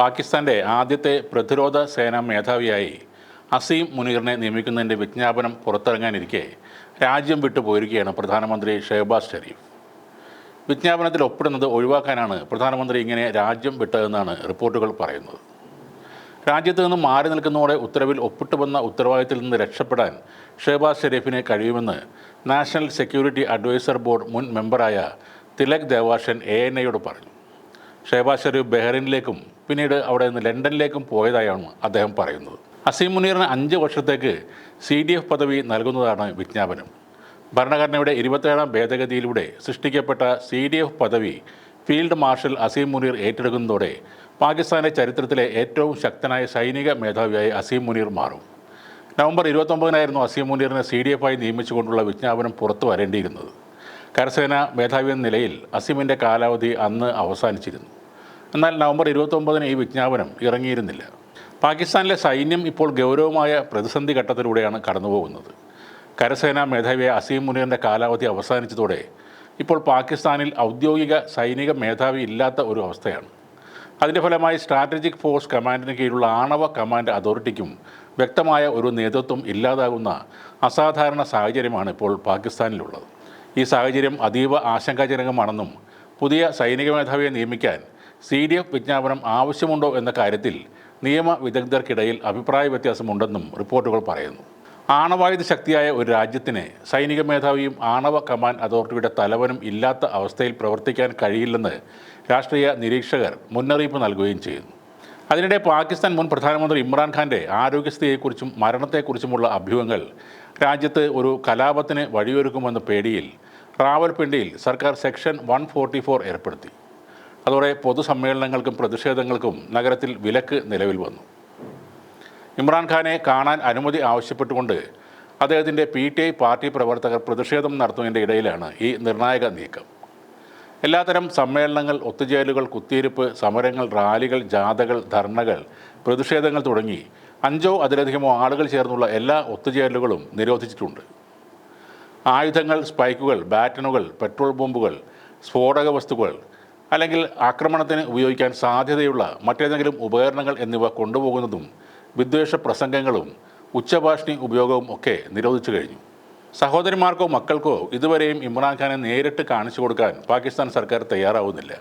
പാകിസ്ഥാന്റെ ആദ്യത്തെ പ്രതിരോധ സേനാ മേധാവിയായി അസീം മുനീറിനെ നിയമിക്കുന്നതിന്റെ വിജ്ഞാപനം പുറത്തിറങ്ങാനിരിക്കെ രാജ്യം വിട്ടു പോയിരിക്കുകയാണ് പ്രധാനമന്ത്രി ഷെഹബാസ് ഷെരീഫ്. വിജ്ഞാപനത്തിൽ ഒപ്പിടുന്നത് ഒഴിവാക്കാനാണ് പ്രധാനമന്ത്രി ഇങ്ങനെ രാജ്യം വിട്ടതെന്നാണ് റിപ്പോർട്ടുകൾ പറയുന്നത്. രാജ്യത്ത് നിന്ന് മാറി നിൽക്കുന്നതോടെ ഉത്തരവിൽ ഒപ്പിട്ടു വന്ന ഉത്തരവാദിത്തത്തിൽ നിന്ന് രക്ഷപ്പെടാൻ ഷെഹബാസ് ഷെരീഫിന് കഴിയുമെന്ന് നാഷണൽ സെക്യൂരിറ്റി അഡ്വൈസർ ബോർഡ് മുൻ മെമ്പറായ തിലക് ദേവാഷൻ എ എൻ ഐയോട് പറഞ്ഞു. ഷെഹബാസ് ഷെരീഫ് ബഹ്റൈനിലേക്കും പിന്നീട് അവിടെ നിന്ന് ലണ്ടനിലേക്കും പോയതായാണ് അദ്ദേഹം പറയുന്നത്. അസീം മുനീറിന് അഞ്ച് വർഷത്തേക്ക് സി ഡി എഫ് പദവി നൽകുന്നതാണ് വിജ്ഞാപനം. ഭരണഘടനയുടെ ഇരുപത്തേഴാം ഭേദഗതിയിലൂടെ സൃഷ്ടിക്കപ്പെട്ട സി ഡി എഫ് പദവി ഫീൽഡ് മാർഷൽ അസീം മുനീർ ഏറ്റെടുക്കുന്നതോടെ പാകിസ്ഥാന്റെ ചരിത്രത്തിലെ ഏറ്റവും ശക്തനായ സൈനിക മേധാവിയായി അസീം മുനീർ മാറും. നവംബർ ഇരുപത്തൊമ്പതിനായിരുന്നു അസീം മുനീറിനെ സി ഡി എഫായി നിയമിച്ചുകൊണ്ടുള്ള വിജ്ഞാപനം പുറത്തു വരേണ്ടിയിരുന്നത്. കരസേന മേധാവി എന്ന നിലയിൽ അസീമിന്റെ കാലാവധി അന്ന് അവസാനിച്ചിരുന്നു. എന്നാൽ നവംബർ ഇരുപത്തൊമ്പതിന് ഈ വിജ്ഞാപനം ഇറങ്ങിയിരുന്നില്ല. പാകിസ്ഥാനിലെ സൈന്യം ഇപ്പോൾ ഗൗരവമായ പ്രതിസന്ധി ഘട്ടത്തിലൂടെയാണ് കടന്നുപോകുന്നത്. കരസേനാ മേധാവിയായ അസീം മുനീറിന്റെ കാലാവധി അവസാനിച്ചതോടെ ഇപ്പോൾ പാകിസ്ഥാനിൽ ഔദ്യോഗിക സൈനിക മേധാവി ഇല്ലാത്ത ഒരു അവസ്ഥയാണ്. അതിന്റെ ഫലമായി സ്ട്രാറ്റജിക് ഫോഴ്സ് കമാൻഡിന് കീഴിലുള്ള ആണവ കമാൻഡ് അതോറിറ്റിക്കും വ്യക്തമായ ഒരു നേതൃത്വം ഇല്ലാതാകുന്ന അസാധാരണ സാഹചര്യമാണ് ഇപ്പോൾ പാകിസ്ഥാനിലുള്ളത്. ഈ സാഹചര്യം അതീവ ആശങ്കാജനകമാണെന്നും പുതിയ സൈനിക മേധാവിയെ നിയമിക്കാൻ സി ഡി എഫ് വിജ്ഞാപനം ആവശ്യമുണ്ടോ എന്ന കാര്യത്തിൽ നിയമ വിദഗ്ധർക്കിടയിൽ അഭിപ്രായ വ്യത്യാസമുണ്ടെന്നും റിപ്പോർട്ടുകൾ പറയുന്നു. ആണവായുധ ശക്തിയായ ഒരു രാജ്യത്തിന് സൈനിക മേധാവിയും ആണവ കമാൻഡ് അതോറിറ്റിയുടെ തലവനും ഇല്ലാത്ത അവസ്ഥയിൽ പ്രവർത്തിക്കാൻ കഴിയില്ലെന്ന് രാഷ്ട്രീയ നിരീക്ഷകർ മുന്നറിയിപ്പ് നൽകുകയും ചെയ്യുന്നു. അതിനിടെ പാകിസ്ഥാൻ മുൻ പ്രധാനമന്ത്രി ഇമ്രാൻഖാന്റെ ആരോഗ്യസ്ഥിതിയെക്കുറിച്ചും മരണത്തെക്കുറിച്ചുമുള്ള അഭ്യൂഹങ്ങൾ രാജ്യത്ത് ഒരു കലാപത്തിന് വഴിയൊരുക്കുമെന്ന പേടിയിൽ റാവൽപിണ്ടിയിൽ സർക്കാർ സെക്ഷൻ വൺ ഏർപ്പെടുത്തി. അതോടെ പൊതുസമ്മേളനങ്ങൾക്കും പ്രതിഷേധങ്ങൾക്കും നഗരത്തിൽ വിലക്ക് നിലവിൽ വന്നു. ഇമ്രാൻഖാനെ കാണാൻ അനുമതി ആവശ്യപ്പെട്ടുകൊണ്ട് അദ്ദേഹത്തിന്റെ പി ടി ഐ പാർട്ടി പ്രവർത്തകർ പ്രതിഷേധം നടത്തുന്നതിന്റെ ഇടയിലാണ് ഈ നിർണായക നീക്കം. എല്ലാത്തരം സമ്മേളനങ്ങൾ ഒത്തുചേരലുകൾ കുത്തിയിരിപ്പ് സമരങ്ങൾ റാലികൾ ജാഥകൾ ധർണകൾ പ്രതിഷേധങ്ങൾ തുടങ്ങി അഞ്ചോ അതിലധികമോ ആളുകൾ ചേർന്നുള്ള എല്ലാ ഒത്തുചേരലുകളും നിരോധിച്ചിട്ടുണ്ട്. ആയുധങ്ങൾ സ്പൈക്കുകൾ ബാറ്റനുകൾ പെട്രോൾ ബോംബുകൾ സ്ഫോടക വസ്തുക്കൾ അല്ലെങ്കിൽ ആക്രമണത്തിന് ഉപയോഗിക്കാൻ സാധ്യതയുള്ള മറ്റേതെങ്കിലും ഉപകരണങ്ങൾ എന്നിവ കൊണ്ടുപോകുന്നതും വിദ്വേഷ പ്രസംഗങ്ങളും ഉച്ചഭാഷണി ഉപയോഗവും ഒക്കെ നിരോധിച്ചു കഴിഞ്ഞു. സഹോദരിമാർക്കോ മക്കൾക്കോ ഇതുവരെയും ഇമ്രാൻഖാനെ നേരിട്ട് കാണിച്ചു കൊടുക്കാൻ പാകിസ്ഥാൻ സർക്കാർ തയ്യാറാവുന്നില്ല.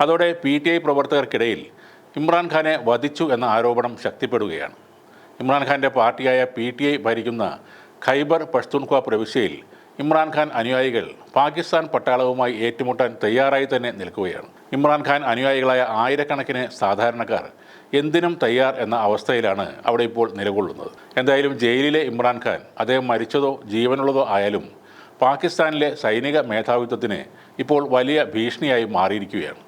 അതോടെ പി ടി ഐ പ്രവർത്തകർക്കിടയിൽ ഇമ്രാൻഖാനെ വധിച്ചു എന്ന ആരോപണം ശക്തിപ്പെടുകയാണ്. ഇമ്രാൻഖാന്റെ പാർട്ടിയായ പി ടി ഐ ഭരിക്കുന്ന ഖൈബർ പഷ്തുൻഖ പ്രവിശ്യയിൽ ഇമ്രാൻഖാൻ അനുയായികൾ പാകിസ്ഥാൻ പട്ടാളവുമായി ഏറ്റുമുട്ടാൻ തയ്യാറായി തന്നെ നിൽക്കുകയാണ്. ഇമ്രാൻഖാൻ അനുയായികളായ ആയിരക്കണക്കിന് സാധാരണക്കാർ എന്തിനും തയ്യാർ എന്ന അവസ്ഥയിലാണ് അവിടെ ഇപ്പോൾ നിലകൊള്ളുന്നത്. എന്തായാലും ജയിലിലെ ഇമ്രാൻഖാൻ അദ്ദേഹം മരിച്ചതോ ജീവനുള്ളതോ ആയാലും പാകിസ്ഥാനിലെ സൈനിക മേധാവിത്വത്തിന് ഇപ്പോൾ വലിയ ഭീഷണിയായി മാറിയിരിക്കുകയാണ്.